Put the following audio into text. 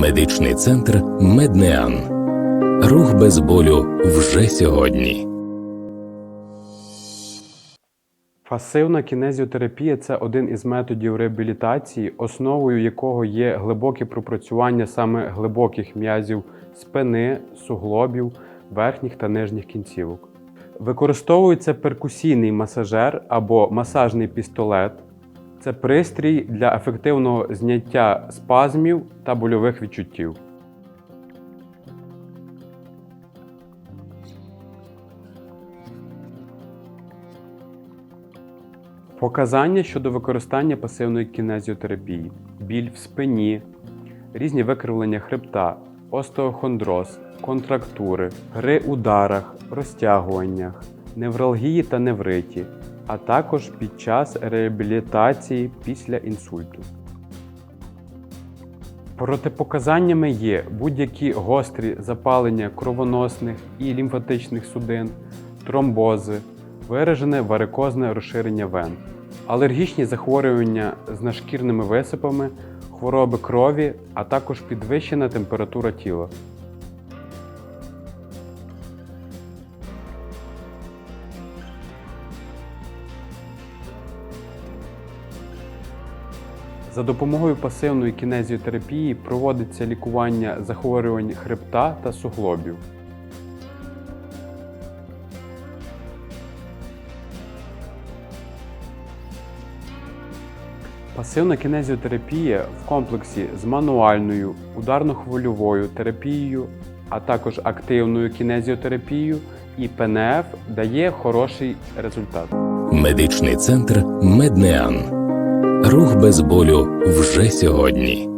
Медичний центр Меднеан. Рух без болю вже сьогодні. Пасивна кінезіотерапія це один із методів реабілітації, основою якого є глибоке пропрацювання саме глибоких м'язів спини, суглобів, верхніх та нижніх кінцівок. Використовується перкусійний масажер або масажний пістолет. Це пристрій для ефективного зняття спазмів та больових відчуттів. Показання щодо використання пасивної кінезіотерапії, біль в спині, різні викривлення хребта, остеохондроз, контрактури, при ударах, розтягуваннях, невралгії та невриті, а також під час реабілітації після інсульту. Протипоказаннями є будь-які гострі запалення кровоносних і лімфатичних судин, тромбози, виражене варикозне розширення вен, алергічні захворювання з нашкірними висипами, хвороби крові, а також підвищена температура тіла. За допомогою пасивної кінезіотерапії проводиться лікування захворювань хребта та суглобів. Пасивна кінезіотерапія в комплексі з мануальною ударно-хвильовою терапією, а також активною кінезіотерапією і ПНФ дає хороший результат. Медичний центр Меднеан. Рух без болю вже сьогодні.